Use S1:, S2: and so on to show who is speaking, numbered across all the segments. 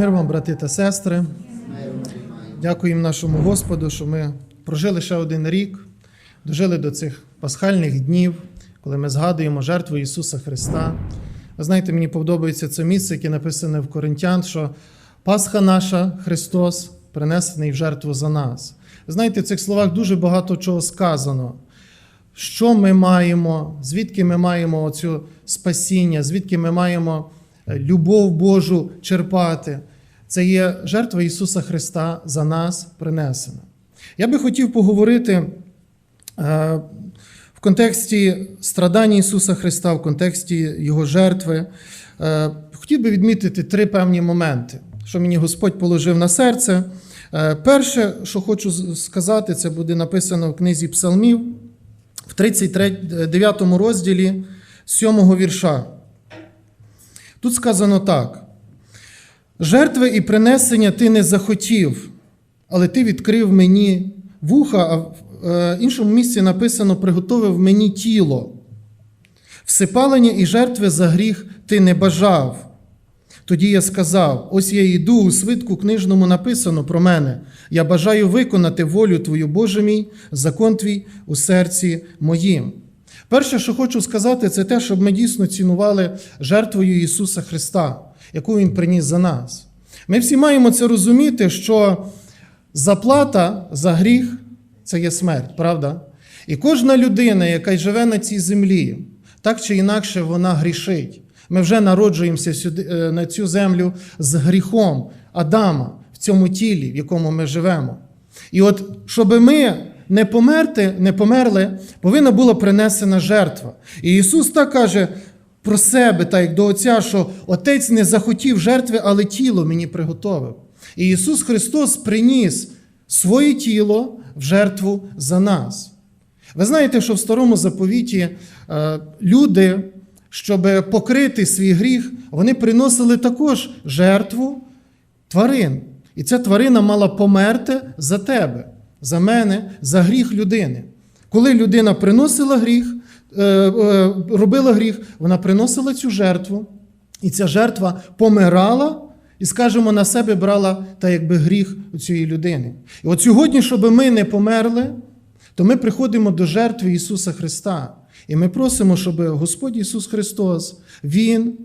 S1: Мир вам, брати та сестри. Дякуємо нашому Господу, що ми прожили ще один рік, дожили до цих пасхальних днів, коли ми згадуємо жертву Ісуса Христа. Ви знаєте, мені подобається це місце, яке написане в Коринтян, що Пасха наша, Христос, принесений в жертву за нас. Ви знаєте, в цих словах дуже багато чого сказано. Що ми маємо, звідки ми маємо оцю спасіння, звідки ми маємо е, любов Божу черпати. Це є жертва Ісуса Христа за нас принесена. Я би хотів поговорити е, в контексті страдання Ісуса Христа, в контексті Його жертви. Е, Хотів би відмітити три певні моменти, що мені Господь положив на серце. Е, Перше, що хочу сказати, це буде написано в книзі Псалмів в 39 розділі 7 вірша. Тут сказано так: жертви і принесення ти не захотів, але ти відкрив мені вуха, а в е, іншому місці написано: приготовив мені тіло. Всипалення і жертви за гріх ти не бажав. Тоді я сказав: ось я йду у свитку книжному написано про мене. Я бажаю виконати волю Твою, Боже мій, закон твій у серці моїм. Перше, що хочу сказати, це те, щоб ми дійсно цінували жертвою Ісуса Христа, яку Він приніс за нас. Ми всі маємо це розуміти, що заплата за гріх це є смерть, правда? І кожна людина, яка живе на цій землі, так чи інакше вона грішить. Ми вже народжуємося сюди, е, на цю землю з гріхом Адама в цьому тілі, в якому ми живемо. І от, щоб ми не померти, не померли, повинна була принесена жертва. І Ісус так каже про себе, так як до Отця, що Отець не захотів жертви, але тіло мені приготовив. І Ісус Христос приніс своє тіло в жертву за нас. Ви знаєте, що в старому заповіті е, люди, щоб покрити свій гріх, вони приносили також жертву тварин. І ця тварина мала померти за тебе, за мене, за гріх людини. Коли людина приносила гріх, робила гріх, вона приносила цю жертву, і ця жертва помирала. І, скажімо, на себе брала та якби гріх у цієї людини. І от сьогодні, щоб ми не померли, то ми приходимо до жертви Ісуса Христа. І ми просимо, щоб Господь Ісус Христос, Він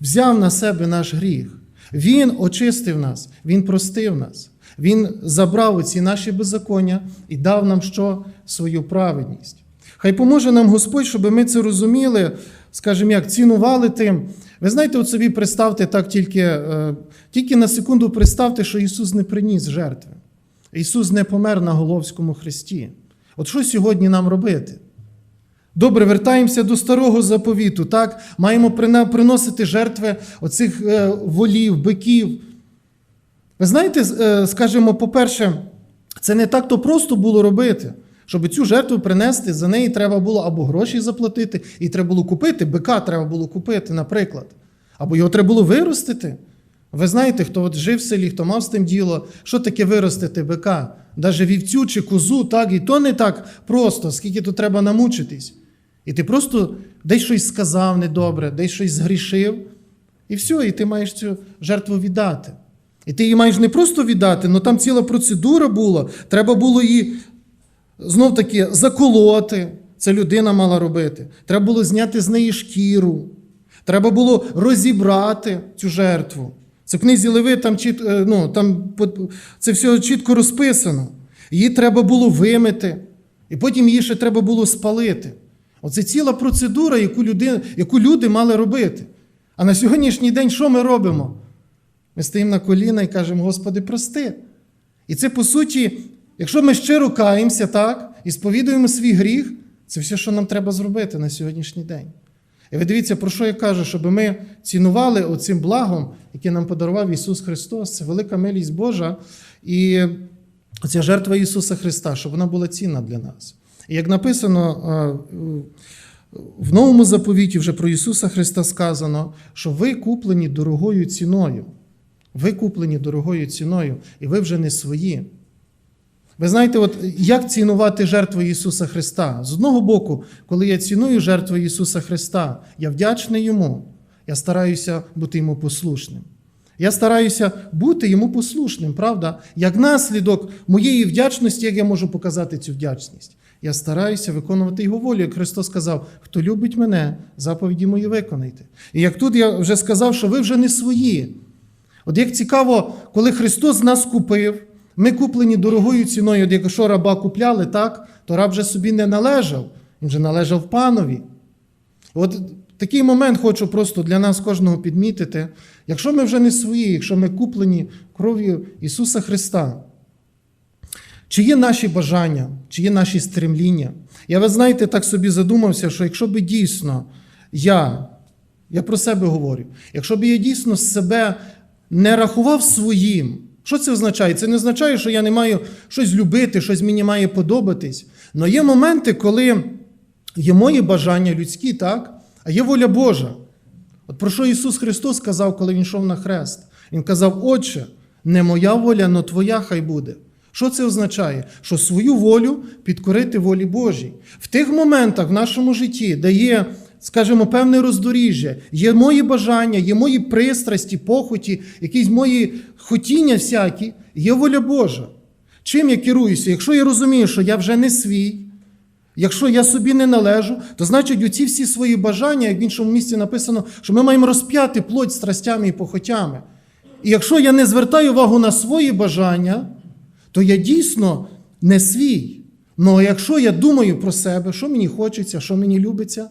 S1: взяв на себе наш гріх. Він очистив нас, Він простив нас, Він забрав оці наші беззаконня і дав нам що? Свою праведність. Хай поможе нам Господь, щоб ми це розуміли, скажімо, як цінували тим. Ви знаєте, от собі представте так тільки, е, тільки на секунду представте, що Ісус не приніс жертви. Ісус не помер на Головському хресті. От що сьогодні нам робити? Добре, вертаємося до старого заповіту. Так, маємо приносити жертви оцих е, волів, биків. Ви знаєте, е, скажімо, по-перше, це не так то просто було робити. Щоб цю жертву принести, за неї треба було або гроші заплатити, і треба було купити, бика треба було купити, наприклад. Або його треба було виростити. Ви знаєте, хто от жив в селі, хто мав з тим діло, що таке виростити бика? Даже вівцю чи козу, так, і то не так просто, скільки тут треба намучитись. І ти просто десь щось сказав недобре, десь щось згрішив, і все, і ти маєш цю жертву віддати. І ти її маєш не просто віддати, але там ціла процедура була. Треба було її знов таки заколоти. Це людина мала робити. Треба було зняти з неї шкіру. Треба було розібрати цю жертву. Це в книзі Леви, там, е, ну, там це все чітко розписано. Її треба було вимити, і потім її ще треба було спалити. Оце ціла процедура, яку люди, яку люди мали робити. А на сьогоднішній день що ми робимо? Ми стоїмо на коліна і кажемо, Господи, прости. І це, по суті, якщо ми щиро каємося, так, і сповідуємо свій гріх, це все, що нам треба зробити на сьогоднішній день. І ви дивіться, про що я кажу, щоб ми цінували оцим благом, яке нам подарував Ісус Христос. Це велика милість Божа. І ця жертва Ісуса Христа, щоб вона була цінна для нас. І як написано в новому заповіті, вже про Ісуса Христа сказано, що ви куплені дорогою ціною. Ви куплені дорогою ціною, і ви вже не свої. Ви знаєте, от як цінувати жертву Ісуса Христа? З одного боку, коли я ціную жертву Ісуса Христа, я вдячний Йому, я стараюся бути йому послушним. Я стараюся бути йому послушним, правда? Як наслідок моєї вдячності, як я можу показати цю вдячність? Я стараюся виконувати його волю. Як Христос сказав, хто любить мене, заповіді мої виконайте. І як тут я вже сказав, що ви вже не свої. От як цікаво, коли Христос нас купив, ми куплені дорогою ціною, от якщо раба купляли, так, то раб вже собі не належав, він вже належав панові. От такий момент хочу просто для нас кожного підмітити. Якщо ми вже не свої, якщо ми куплені кров'ю Ісуса Христа, чи є наші бажання, чи є наші стремління? Я, ви знаєте, так собі задумався, що якщо би дійсно я, я про себе говорю, якщо б я дійсно себе не рахував своїм, що це означає? Це не означає, що я не маю щось любити, щось мені має подобатись. Але є моменти, коли є мої бажання людські, так? а є воля Божа. От про що Ісус Христос сказав, коли Він йшов на хрест? Він казав, Отче, не моя воля, но Твоя хай буде. Що це означає? Що свою волю підкорити волі Божій. В тих моментах в нашому житті, де є, скажімо, певне роздоріжжя, є мої бажання, є мої пристрасті, похоті, якісь мої хотіння всякі, є воля Божа. Чим я керуюся? Якщо я розумію, що я вже не свій, Якщо я собі не належу, то значить оці всі свої бажання, як в іншому місці написано, що ми маємо розп'яти плоть страстями і похотями. І якщо я не звертаю увагу на свої бажання, то я дійсно не свій. Ну якщо я думаю про себе, що мені хочеться, що мені любиться,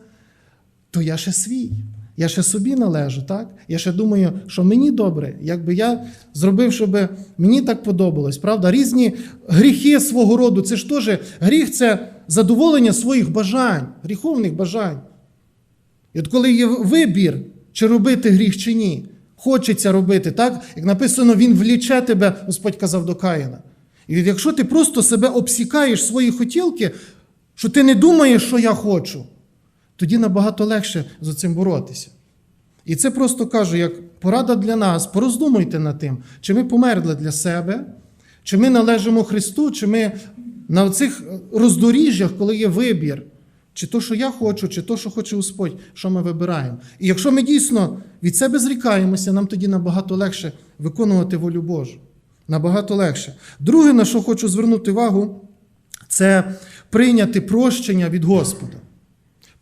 S1: то я ще свій. Я ще собі належу, так? Я ще думаю, що мені добре, якби я зробив, щоб мені так подобалось, правда? Різні гріхи свого роду, це ж теж гріх це задоволення своїх бажань, гріховних бажань. І от коли є вибір, чи робити гріх, чи ні, хочеться робити, так? Як написано, Він вліче тебе, Господь казав до Каїна. І якщо ти просто себе обсікаєш свої хотілки, що ти не думаєш, що я хочу, тоді набагато легше з цим боротися. І це просто кажу, як порада для нас, пороздумуйте над тим, чи ми померли для себе, чи ми належимо Христу, чи ми на цих роздоріжжях, коли є вибір, чи то, що я хочу, чи то, що хоче Господь, що ми вибираємо. І якщо ми дійсно від себе зрікаємося, нам тоді набагато легше виконувати волю Божу. Набагато легше. Друге, на що хочу звернути увагу, це прийняти прощення від Господа.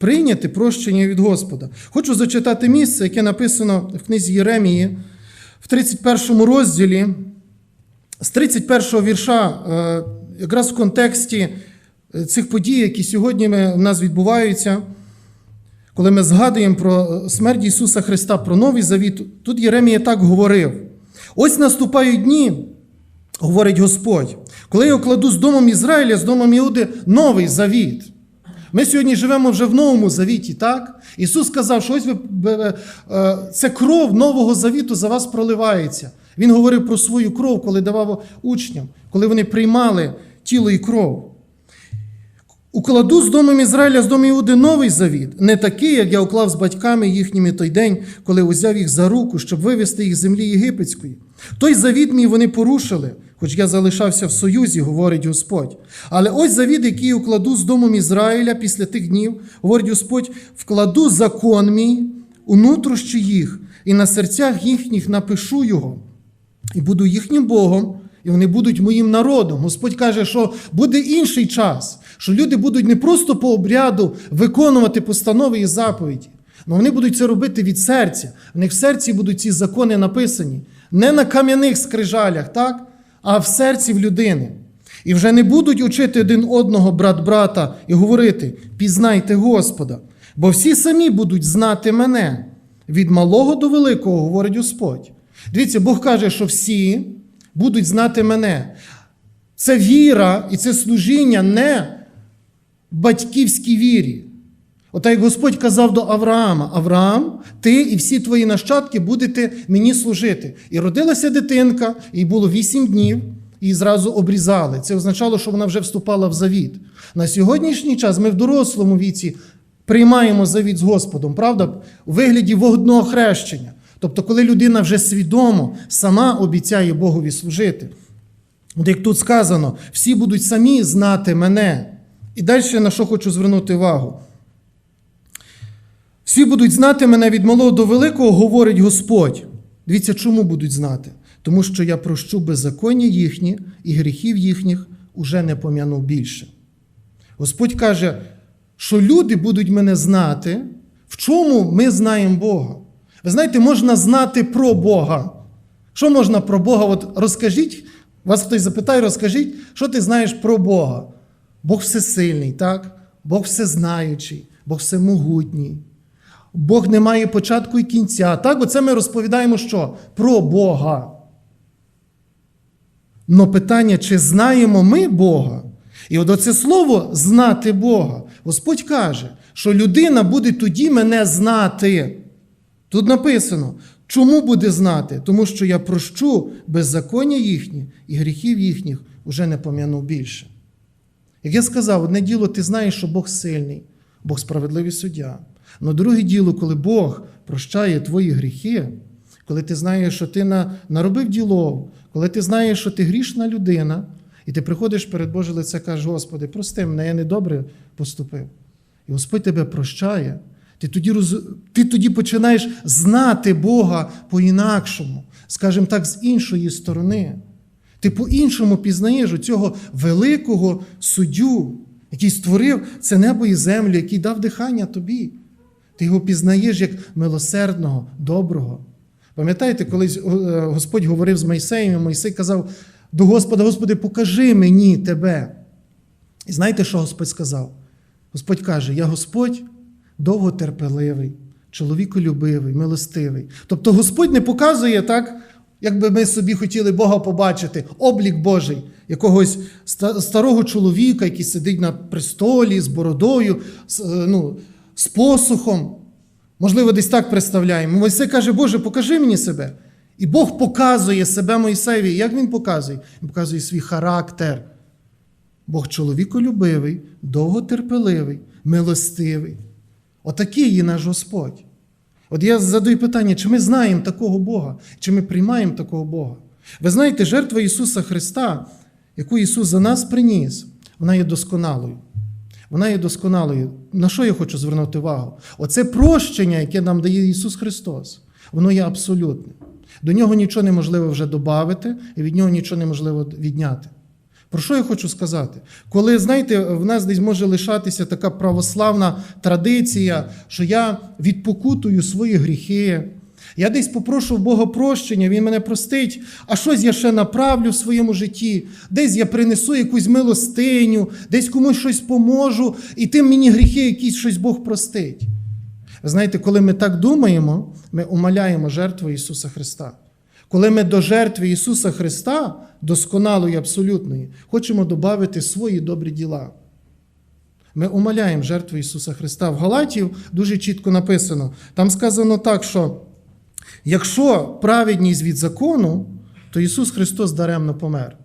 S1: Прийняти прощення від Господа. Хочу зачитати місце, яке написано в книзі Єремії в 31 розділі, з 31 вірша, е, якраз в контексті е, цих подій, які сьогодні в нас відбуваються, коли ми згадуємо про смерть Ісуса Христа, про Новий Завіт, тут Єремія так говорив: ось наступають дні, говорить Господь, коли я окладу з домом Ізраїля, з домом Іуди новий завіт. Ми сьогодні живемо вже в новому завіті, так? Ісус сказав, що ось ви, це кров нового завіту за вас проливається. Він говорив про свою кров, коли давав учням, коли вони приймали тіло і кров. Укладу з домом Ізраїля, з домом Іуди новий завіт, не такий, як я уклав з батьками їхніми той день, коли узяв їх за руку, щоб вивести їх з землі єгипетської. Той завіт мій вони порушили, хоч я залишався в союзі, говорить Господь. Але ось завіт, який укладу з домом Ізраїля після тих днів, говорить Господь, вкладу закон мій у нутрощі їх, і на серцях їхніх напишу його, і буду їхнім Богом. І вони будуть моїм народом. Господь каже, що буде інший час, що люди будуть не просто по обряду виконувати постанови і заповіді, але вони будуть це робити від серця. В них в серці будуть ці закони написані. Не на кам'яних скрижалях, так? а в серці в людини. І вже не будуть учити один одного брат брата і говорити: пізнайте Господа, бо всі самі будуть знати мене. Від малого до великого, говорить Господь. Дивіться, Бог каже, що всі будуть знати мене. Це віра і це служіння не батьківській вірі. Ота як Господь казав до Авраама: Авраам, ти і всі твої нащадки будете мені служити. І родилася дитинка, їй було вісім днів, її зразу обрізали. Це означало, що вона вже вступала в завіт. На сьогоднішній час ми в дорослому віці приймаємо завіт з Господом, правда, у вигляді водного хрещення. Тобто, коли людина вже свідомо сама обіцяє Богові служити. От як тут сказано, всі будуть самі знати мене. І далі на що хочу звернути увагу. Всі будуть знати мене від малого до великого, говорить Господь. Дивіться, чому будуть знати? Тому що я прощу беззаконня їхні і гріхів їхніх уже не пом'яну більше. Господь каже, що люди будуть мене знати, в чому ми знаємо Бога. Ви знаєте, можна знати про Бога. Що можна про Бога? От розкажіть, вас хтось запитає, розкажіть, що ти знаєш про Бога? Бог всесильний, так? Бог всезнаючий, Бог всемогутній. Бог не має початку і кінця. Так, оце ми розповідаємо що? Про Бога. Но питання, чи знаємо ми Бога? І от оце слово знати Бога. Господь каже, що людина буде тоді мене знати. Тут написано, чому буде знати? Тому що я прощу беззаконня їхні і гріхів їхніх уже не пом'яну більше. Як я сказав, одне діло, ти знаєш, що Бог сильний, Бог справедливий суддя. Но друге діло, коли Бог прощає твої гріхи, коли ти знаєш, що ти на, наробив діло, коли ти знаєш, що ти грішна людина, і ти приходиш перед Боже лице, кажеш, Господи, прости мене, я недобре поступив. І Господь тебе прощає. Ти тоді, роз... ти тоді починаєш знати Бога по-інакшому, скажімо так, з іншої сторони. Ти по-іншому пізнаєш цього великого суддю, який створив це небо і землю, який дав дихання тобі. Ти його пізнаєш як милосердного, доброго. Пам'ятаєте, колись е, Господь говорив з Мойсеєм, і Мойсей казав до Господа: Господи, покажи мені тебе. І знаєте, що Господь сказав? Господь каже: Я Господь довготерпеливий, чоловіколюбивий, милостивий. Тобто Господь не показує так, як би ми собі хотіли Бога побачити, облік Божий, якогось старого чоловіка, який сидить на престолі з бородою, з, е, ну, з посухом. Можливо, десь так представляємо. Мойсей каже, Боже, покажи мені себе. І Бог показує себе Мойсеєві. Як він показує? Він показує свій характер. Бог чоловіколюбивий, довготерпеливий, милостивий. Отакий є наш Господь. От я задаю питання, чи ми знаємо такого Бога, чи ми приймаємо такого Бога? Ви знаєте, жертва Ісуса Христа, яку Ісус за нас приніс, вона є досконалою. Вона є досконалою. На що я хочу звернути увагу? Оце прощення, яке нам дає Ісус Христос, воно є абсолютне. До нього нічого неможливо вже додати, і від нього нічого неможливо відняти. Про що я хочу сказати? Коли, знаєте, в нас десь може лишатися така православна традиція, що я відпокутую свої гріхи, я десь попрошу в Бога прощення, Він мене простить, а щось я ще направлю в своєму житті, десь я принесу якусь милостиню, десь комусь щось поможу, і тим мені гріхи якісь щось Бог простить. Знаєте, коли ми так думаємо, ми умаляємо жертву Ісуса Христа. Коли ми до жертви Ісуса Христа, досконалої, абсолютної, хочемо додати свої добрі діла. Ми умаляємо жертву Ісуса Христа. В Галатів дуже чітко написано. Там сказано так, що якщо праведність від закону, то Ісус Христос даремно помер.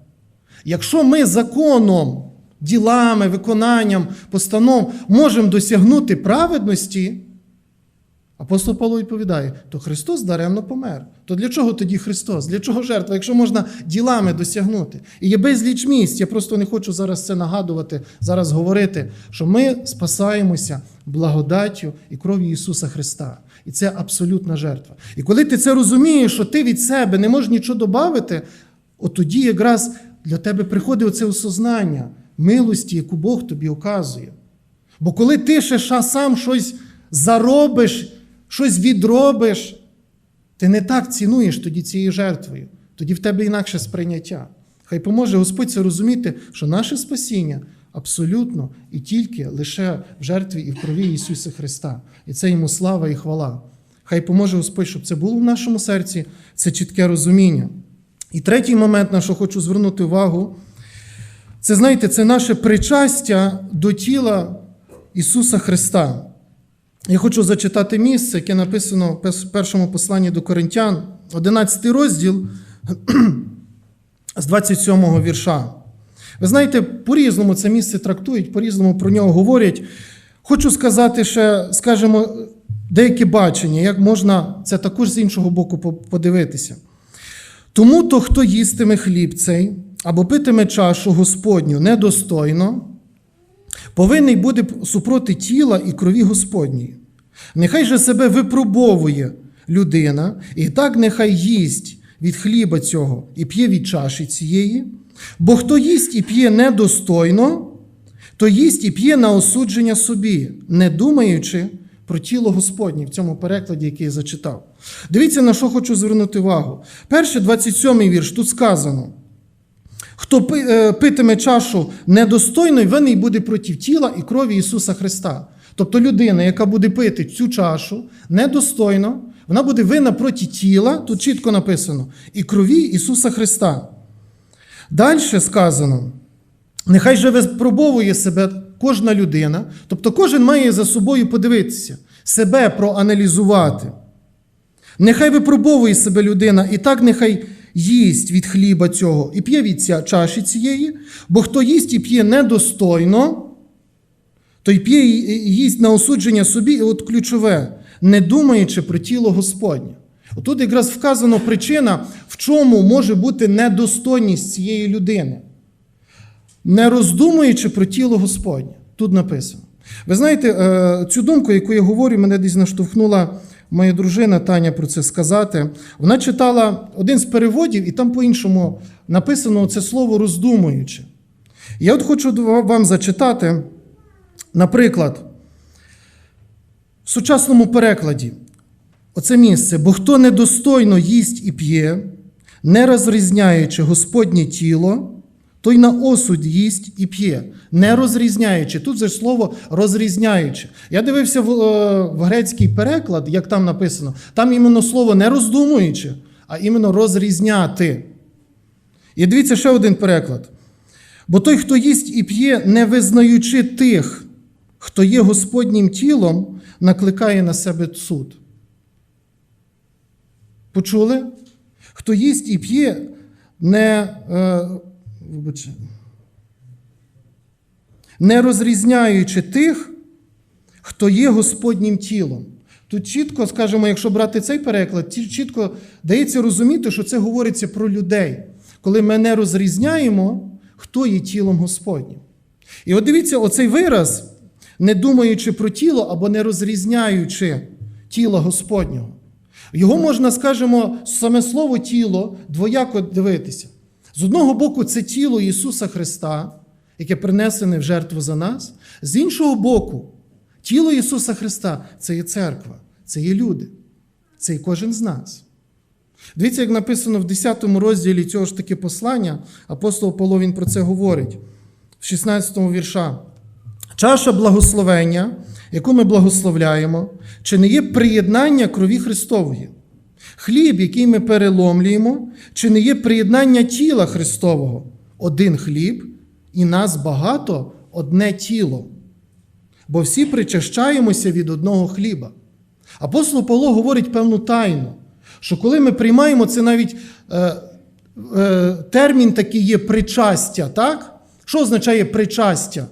S1: Якщо ми законом, ділами, виконанням, постанов можемо досягнути праведності, апостол Павло відповідає, то Христос даремно помер. То для чого тоді Христос? Для чого жертва, якщо можна ділами досягнути? І є безліч місць. Я просто не хочу зараз це нагадувати, зараз говорити, що ми спасаємося благодаттю і кров'ю Ісуса Христа. І це абсолютна жертва. І коли ти це розумієш, що ти від себе не можеш нічого додати, от тоді якраз для тебе приходить оце осознання милості, яку Бог тобі оказує. Бо коли ти ще сам щось заробиш, щось відробиш, ти не так цінуєш тоді цією жертвою, тоді в тебе інакше сприйняття. Хай поможе Господь це розуміти, що наше спасіння абсолютно і тільки лише в жертві і в крові Ісуса Христа. І це йому слава і хвала. Хай поможе Господь, щоб це було в нашому серці, це чітке розуміння. І третій момент, на що хочу звернути увагу, це знаєте, це наше причастя до тіла Ісуса Христа. Я хочу зачитати місце, яке написано в першому посланні до Коринтян, 11 розділ з 27 вірша. Ви знаєте, по-різному це місце трактують, по-різному про нього говорять. Хочу сказати ще, скажімо, деякі бачення, як можна це також з іншого боку подивитися. Тому то, хто їстиме хліб цей або питиме чашу Господню недостойно, повинний буде супроти тіла і крові Господньої. Нехай же себе випробовує, людина, і так нехай їсть від хліба цього і п'є від чаші цієї, бо хто їсть і п'є недостойно, то їсть і п'є на осудження собі, не думаючи про тіло Господнє в цьому перекладі, який я зачитав. Дивіться, на що хочу звернути увагу. Перший 27-й вірш тут сказано. Хто е, питиме чашу недостойно, винний буде проти тіла і крові Ісуса Христа. Тобто людина, яка буде пити цю чашу недостойно, вона буде винна проти тіла, тут чітко написано, і крові Ісуса Христа. Далі сказано: нехай же випробовує себе кожна людина, тобто кожен має за собою подивитися, себе проаналізувати. Нехай випробовує себе людина, і так нехай їсть від хліба цього і п'є від ця чаші цієї, бо хто їсть і п'є недостойно, той п'є і їсть на осудження собі, і от ключове, не думаючи про тіло Господнє. Отут якраз вказано причина, в чому може бути недостойність цієї людини. Не роздумуючи про тіло Господнє. Тут написано. Ви знаєте, е, цю думку, яку я говорю, мене десь наштовхнула моя дружина Таня про це сказати. Вона читала один з переводів, і там по-іншому написано це слово роздумуючи. Я от хочу вам зачитати, наприклад, в сучасному перекладі оце місце, бо хто недостойно їсть і п'є, не розрізняючи Господнє тіло, той на осуд їсть і п'є, не розрізняючи. Тут же слово розрізняючи. Я дивився в, е, в грецький переклад, як там написано, там іменно слово не роздумуючи, а іменно розрізняти. І дивіться ще один переклад. Бо той, хто їсть і п'є, не визнаючи тих, хто є Господнім тілом, накликає на себе суд. Почули? Хто їсть і п'є, не, е, не розрізняючи тих, хто є Господнім тілом. Тут чітко, скажімо, якщо брати цей переклад, чітко дається розуміти, що це говориться про людей, коли ми не розрізняємо, хто є тілом Господнім. І от дивіться, оцей вираз, не думаючи про тіло або не розрізняючи тіла Господнього. Його можна, скажімо, саме слово тіло двояко дивитися. З одного боку, це тіло Ісуса Христа, яке принесене в жертву за нас. З іншого боку, тіло Ісуса Христа це є церква, це є люди, це є кожен з нас. Дивіться, як написано в 10 розділі цього ж таки послання, апостол Павло він про це говорить в 16 вірша. Чаша благословення, яку ми благословляємо, чи не є приєднання крові Христової? Хліб, який ми переломлюємо, чи не є приєднання тіла Христового? Один хліб, і нас багато одне тіло. Бо всі причащаємося від одного хліба. Апостол Павло говорить певну тайну, що коли ми приймаємо це навіть е, е, термін такий є причастя, так? Що означає причастя?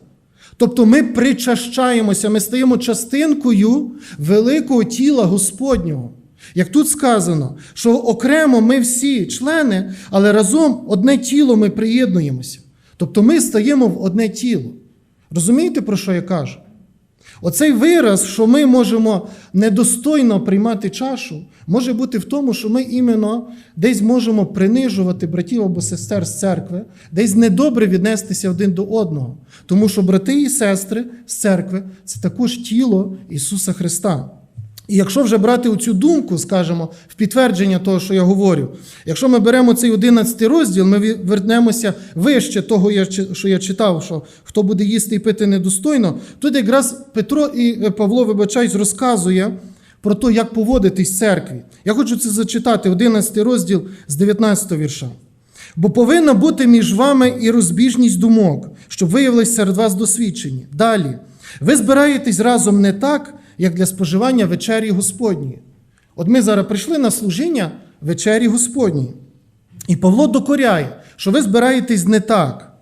S1: Тобто ми причащаємося, ми стаємо частинкою великого тіла Господнього. Як тут сказано, що окремо ми всі члени, але разом одне тіло ми приєднуємося. Тобто ми стаємо в одне тіло. Розумієте, про що я кажу? Оцей вираз, що ми можемо недостойно приймати чашу, може бути в тому, що ми іменно десь можемо принижувати братів або сестер з церкви, десь недобре віднестися один до одного. Тому що брати і сестри з церкви це також тіло Ісуса Христа. І якщо вже брати оцю думку, скажімо, в підтвердження того, що я говорю, якщо ми беремо цей 11 розділ, ми вернемося вище того, що я читав, що хто буде їсти і пити недостойно, тут якраз Петро і е, Павло, вибачаюсь, розказує про те, як поводитись в церкві. Я хочу це зачитати, 11 розділ з 19 вірша. Бо повинна бути між вами і розбіжність думок, щоб виявилось серед вас досвідчені. Далі. Ви збираєтесь разом не так, як для споживання вечері Господньої. От ми зараз прийшли на служіння вечері Господньої. І Павло докоряє, що ви збираєтесь не так.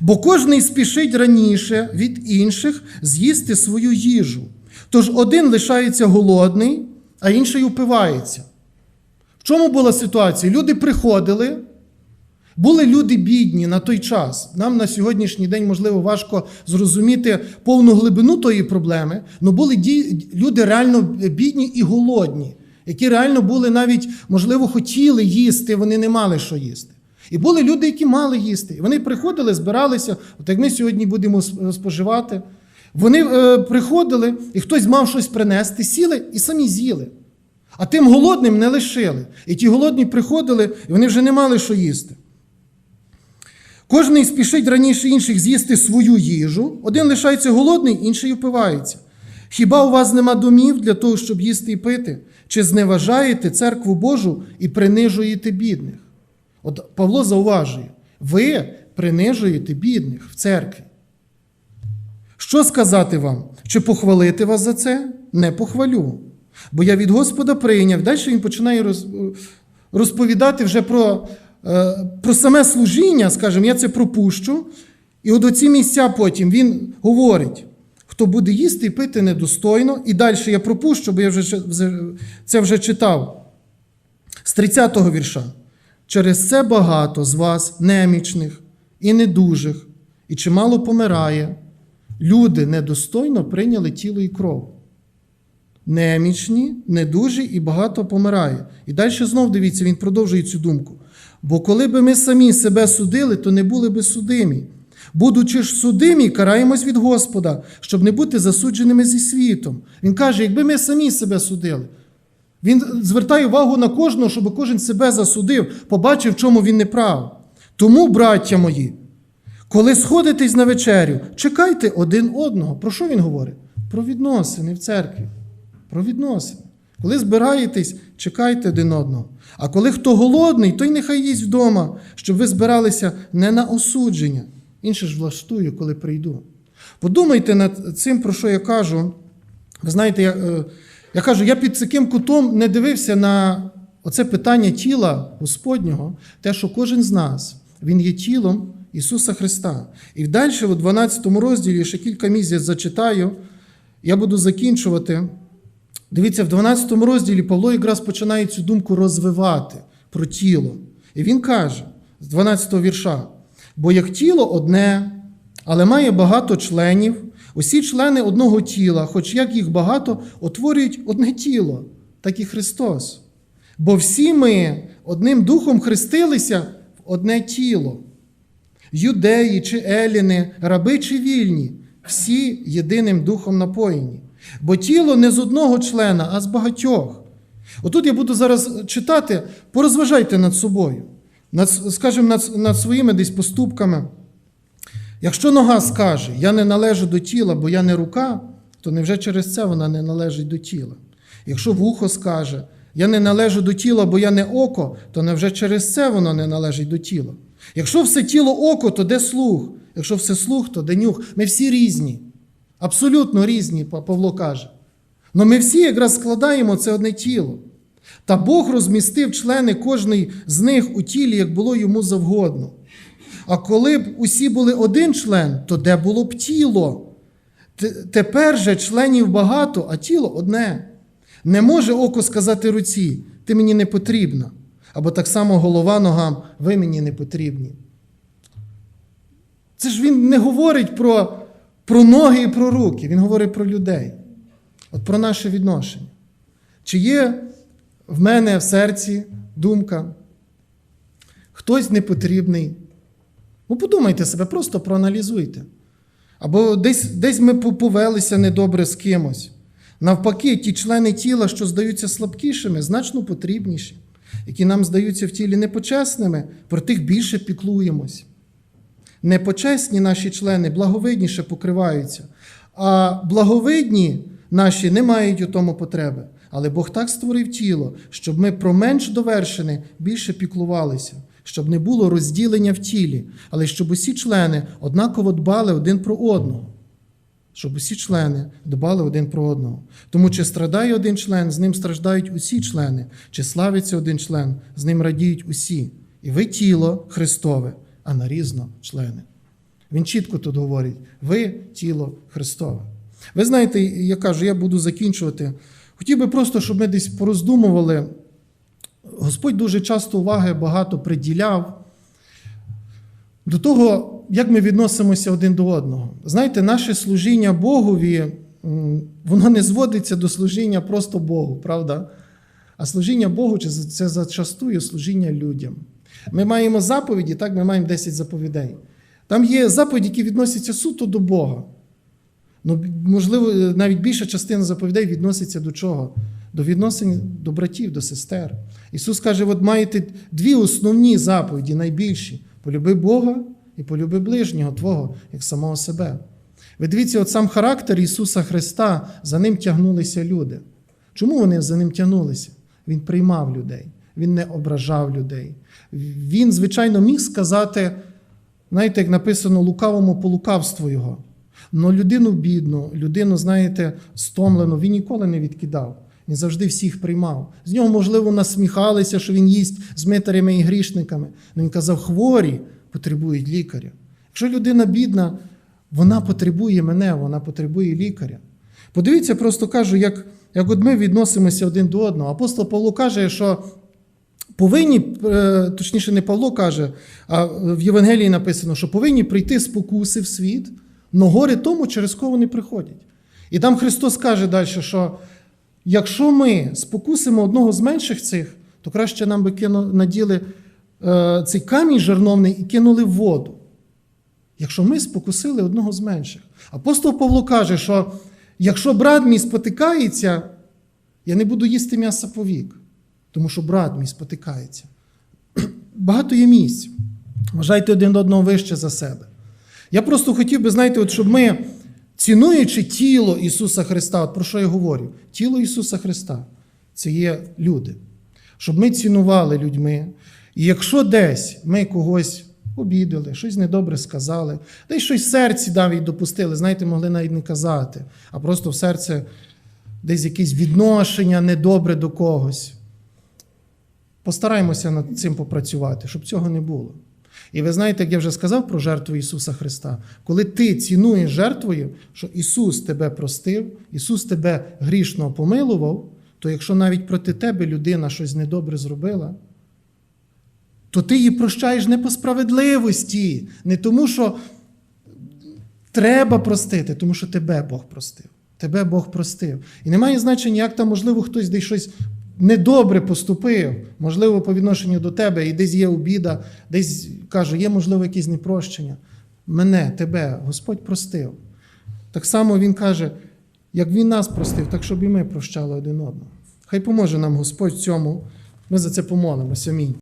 S1: Бо кожний спішить раніше від інших з'їсти свою їжу. Тож один лишається голодний, а інший упивається. В чому була ситуація? Люди приходили, були люди бідні на той час. Нам на сьогоднішній день, можливо, важко зрозуміти повну глибину тої проблеми, але були люди реально бідні і голодні. які реально були навіть, можливо, хотіли їсти, вони не мали що їсти. І були люди, які мали їсти. І вони приходили, збиралися, от як ми сьогодні будемо споживати. Вони е, приходили, і хтось мав щось принести, сіли і самі з'їли. А тим голодним не лишили. І ті голодні приходили, і вони вже не мали що їсти. Кожний спішить раніше інших з'їсти свою їжу, один лишається голодний, інший упивається. Хіба у вас нема домів для того, щоб їсти і пити? Чи зневажаєте церкву Божу і принижуєте бідних? От Павло зауважує: ви принижуєте бідних в церкві. Що сказати вам? Чи похвалити вас за це? Не похвалю. Бо я від Господа прийняв. Далі він починає розповідати вже про, е, про саме служіння, скажімо, я це пропущу. І от оці місця потім він говорить, хто буде їсти і пити недостойно. І далі я пропущу, бо я вже це вже читав. З 30-го вірша. Через це багато з вас немічних і недужих, і чимало помирає. Люди недостойно прийняли тіло і кров. Немічні, недужі і багато помирає. І далі знов дивіться, він продовжує цю думку. Бо коли би ми самі себе судили, то не були би судимі. Будучи ж судимі, караємось від Господа, щоб не бути засудженими зі світом. Він каже, якби ми самі себе судили. Він звертає увагу на кожного, щоб кожен себе засудив, побачив, в чому він не прав. Тому, браття мої, коли сходитесь на вечерю, чекайте один одного. Про що він говорить? Про відносини в церкві. Про відносини. Коли збираєтесь, чекайте один одного. А коли хто голодний, той нехай їсть вдома, щоб ви збиралися не на осудження. Інше ж влаштую, коли прийду. Подумайте над цим, про що я кажу. Ви знаєте, я, е, я кажу, я під таким кутом не дивився на оце питання тіла Господнього, те, що кожен з нас, він є тілом Ісуса Христа. І далі, у 12 розділі, ще кілька місяців зачитаю, я буду закінчувати. Дивіться, в 12 розділі Павло якраз починає цю думку розвивати про тіло. І він каже з 12 вірша: бо як тіло одне, але має багато членів, усі члени одного тіла, хоч як їх багато, утворюють одне тіло, так і Христос. Бо всі ми одним духом хрестилися в одне тіло. Юдеї чи еліни, раби чи вільні, всі єдиним духом напоєні. Бо тіло не з одного члена, а з багатьох. Отут я буду зараз читати, порозважайте над собою, над, скажімо, над, над своїми десь поступками. Якщо нога скаже, я не належу до тіла, бо я не рука, то невже через це вона не належить до тіла? Якщо вухо скаже, я не належу до тіла, бо я не око, то невже через це воно не належить до тіла? Якщо все тіло око, то де слух? Якщо все слух, то де нюх? Ми всі різні. Абсолютно різні, Павло каже. Но ми всі якраз складаємо це одне тіло. Та Бог розмістив члени кожний з них у тілі, як було йому завгодно. А коли б усі були один член, то де було б тіло? Тепер же членів багато, а тіло одне. Не може око сказати руці, ти мені не потрібна. Або так само голова ногам, ви мені не потрібні. Це ж він не говорить про, про ноги і про руки, він говорить про людей, от про наше відношення. Чи є в мене в серці думка, хтось непотрібний? Ну, подумайте себе, просто проаналізуйте. Або десь, десь ми повелися недобре з кимось. Навпаки, ті члени тіла, що здаються слабкішими, значно потрібніші, які нам здаються в тілі непочесними, про тих більше піклуємось. Непочесні наші члени благовидніше покриваються, а благовидні наші не мають у тому потреби. Але Бог так створив тіло, щоб ми про менш довершене більше піклувалися, щоб не було розділення в тілі, але щоб усі члени однаково дбали один про одного. Щоб усі члени дбали один про одного. Тому чи страдає один член, з ним страждають усі члени, чи славиться один член, з ним радіють усі. І ви тіло Христове, а нарізно члени. Він чітко тут говорить: ви тіло Христове. Ви знаєте, я кажу, я буду закінчувати. Хотів би просто, щоб ми десь пороздумували. Господь дуже часто уваги багато приділяв до того, як ми відносимося один до одного. Знаєте, наше служіння Богові, воно не зводиться до служіння просто Богу, правда? А служіння Богу це зачастує служіння людям. Ми маємо заповіді, так, ми маємо 10 заповідей. Там є заповіді, які відносяться суто до Бога. Ну, можливо, навіть більша частина заповідей відноситься до чого? До відносин до братів, до сестер. Ісус каже: от маєте дві основні заповіді, найбільші: полюби Бога і полюби ближнього Твого, як самого себе. Ви дивіться, от сам характер Ісуса Христа, за ним тягнулися люди. Чому вони за ним тягнулися? Він приймав людей, він не ображав людей. Він, звичайно, міг сказати, знаєте, як написано, лукавому по лукавству його. Но людину бідну, людину, знаєте, стомлену, він ніколи не відкидав. Він завжди всіх приймав. З нього, можливо, насміхалися, що він їсть з митарями і грішниками. Но він казав, хворі потребують лікаря. Якщо людина бідна, вона потребує мене, вона потребує лікаря. Подивіться, просто кажу, як, як от ми відносимося один до одного. Апостол Павло каже, що повинні, е, точніше, не Павло каже, а в Євангелії написано, що повинні прийти спокуси в світ, но горе тому, через кого вони приходять. І там Христос каже далі, що якщо ми спокусимо одного з менших цих, то краще нам би кину, наділи е, цей камінь жерновний і кинули в воду. Якщо ми спокусили одного з менших. Апостол Павло каже, що якщо брат мій спотикається, я не буду їсти м'яса повік, тому що брат мій спотикається. Багато є місць. Вважайте один одного вище за себе. Я просто хотів би, знаєте, от щоб ми, цінуючи тіло Ісуса Христа, от про що я говорю? Тіло Ісуса Христа це є люди. Щоб ми цінували людьми. І якщо десь ми когось обідали, щось недобре сказали, десь щось в серці навіть допустили, знаєте, могли навіть не казати, а просто в серце десь якесь відношення недобре до когось. Постараємося над цим попрацювати, щоб цього не було. І ви знаєте, як я вже сказав про жертву Ісуса Христа, коли ти цінуєш жертвою, що Ісус тебе простив, Ісус тебе грішно помилував, то якщо навіть проти тебе людина щось недобре зробила, то ти її прощаєш не по справедливості, не тому, що треба простити, тому що тебе Бог простив. Тебе Бог простив. І немає значення, як там, можливо, хтось десь щось недобре поступив, можливо, по відношенню до тебе, і десь є обіда, десь кажу, є, можливо, якісь непрощення. Мене, тебе, Господь простив. Так само Він каже, як Він нас простив, так щоб і ми прощали один одного. Хай поможе нам Господь цьому. Ми за це помолимося. Амінь.